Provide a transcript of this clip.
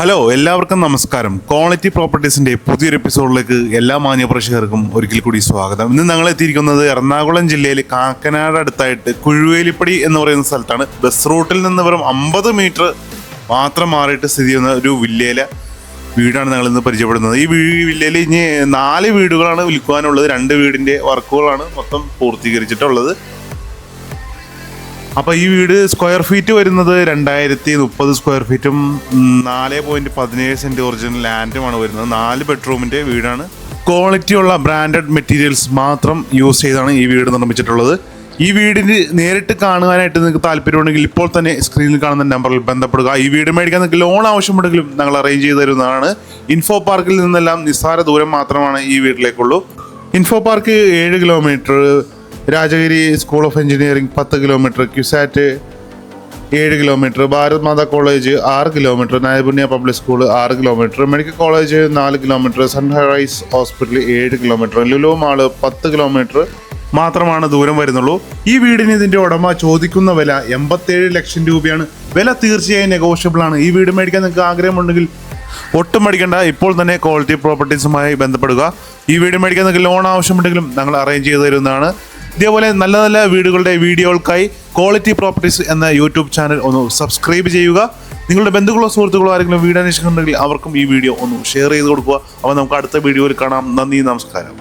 Hello എല്ലാവർക്കും നമസ്കാരം. Quality പ്രോപ്പർട്ടീസിന്റെ പുതിയൊരു എപ്പിസോഡിലേക്ക് എല്ലാ മാന്യ പ്രേക്ഷകർക്കും ഒരിക്കൽ കൂടി സ്വാഗതം. ഇന്ന് ഞങ്ങൾ എത്തിയിരിക്കുന്നത് എറണാകുളം ജില്ലയിൽ കാക്കനാട് അടുത്തായിട്ട് കുഴുവേലിപ്പടി എന്ന് പറയുന്ന സ്ഥലത്താണ്. ബസ് റൂട്ടിൽ നിന്ന് വെറും അമ്പത് മീറ്റർ മാത്രം മാറിയിട്ട് സ്ഥിതി ചെയ്യുന്ന ഒരു വില്ലയിലെ വീടാണ് ഞങ്ങൾ ഇന്ന് പരിചയപ്പെടുന്നത്. ഈ വില്ലയിൽ ഇനി നാല് വീടുകളാണ് വിൽക്കുവാനുള്ളത് രണ്ട് വീടിന്റെ വർക്കുകളാണ് മൊത്തം പൂർത്തീകരിച്ചിട്ടുള്ളത്. അപ്പൊ ഈ വീട് സ്ക്വയർ ഫീറ്റ് വരുന്നത് രണ്ടായിരത്തി മുപ്പത് സ്ക്വയർ ഫീറ്റും നാല് പോയിന്റ് പതിനേഴ് സെന്റ് ഒറിജിനൽ ലാൻഡുമാണ് വരുന്നത്. നാല് ബെഡ്റൂമിന്റെ വീടാണ്. ക്വാളിറ്റി ഉള്ള ബ്രാൻഡഡ് മെറ്റീരിയൽസ് മാത്രം യൂസ് ചെയ്താണ് ഈ വീട് നിർമ്മിച്ചിട്ടുള്ളത്. ഈ വീടിന് നേരിട്ട് കാണുവാനായിട്ട് നിങ്ങൾക്ക് താല്പര്യമുണ്ടെങ്കിൽ ഇപ്പോൾ തന്നെ സ്ക്രീനിൽ കാണുന്ന നമ്പറിൽ ബന്ധപ്പെടുക. ഈ വീട് മേടിക്കാൻ നിങ്ങൾക്ക് ലോൺ ആവശ്യമുണ്ടെങ്കിലും ഞങ്ങൾ അറേഞ്ച് ചെയ്ത് തരുന്നതാണ്. ഇൻഫോ പാർക്കിൽ നിന്നെല്ലാം നിസ്സാര ദൂരം മാത്രമാണ് ഈ വീട്ടിലേക്കുള്ളൂ. ഇൻഫോ പാർക്ക് ഏഴ് kilometre Rajagiri school of engineering പത്ത് കിലോമീറ്റർ ക്യുസാറ്റ് ഏഴ് കിലോമീറ്റർ ഭാരത് മാതാ കോളേജ് ആറ് കിലോമീറ്റർ നൈപുണ്യ പബ്ലിക് സ്കൂൾ ആറ് കിലോമീറ്റർ മെഡിക്കൽ കോളേജ് നാല് കിലോമീറ്റർ സൺറൈസ് ഹോസ്പിറ്റൽ ഏഴ് കിലോമീറ്റർ ലുലു മാൾ പത്ത് കിലോമീറ്റർ മാത്രമാണ് ദൂരം വരുന്നുള്ളൂ. ഈ വീടിന് ഇതിന്റെ ഉടമ ചോദിക്കുന്ന വില എൺപത്തേഴ് ലക്ഷം രൂപയാണ്. വില തീർച്ചയായും നെഗോഷ്യബിൾ ആണ്. ഈ വീട് മേടിക്കാൻ നിങ്ങൾക്ക് ആഗ്രഹമുണ്ടെങ്കിൽ ഒട്ടും മടിക്കണ്ട. ഇപ്പോൾ തന്നെ ക്വാളിറ്റി പ്രോപ്പർട്ടീസുമായി ബന്ധപ്പെടുക. ഈ വീട് മേടിക്കാൻ നിങ്ങൾക്ക് ലോൺ ആവശ്യമുണ്ടെങ്കിലും ഞങ്ങൾ അറേഞ്ച് ചെയ്തു തരുന്നതാണ്. ഇതേപോലെ നല്ല നല്ല വീടുകളുടെ വീഡിയോകൾക്കായി ക്വാളിറ്റി പ്രോപ്പർട്ടീസ് എന്ന യൂട്യൂബ് ചാനൽ ഒന്ന് സബ്സ്ക്രൈബ് ചെയ്യുക. നിങ്ങളുടെ ബന്ധുക്കളോ സുഹൃത്തുക്കളോ ആരെങ്കിലും വീട് അന്വേഷിക്കുന്നുണ്ടെങ്കിൽ അവർക്കും ഈ വീഡിയോ ഒന്ന് ഷെയർ ചെയ്ത് കൊടുക്കുക. അപ്പോൾ നമുക്ക് അടുത്ത വീഡിയോയിൽ കാണാം. നന്ദി നമസ്കാരം.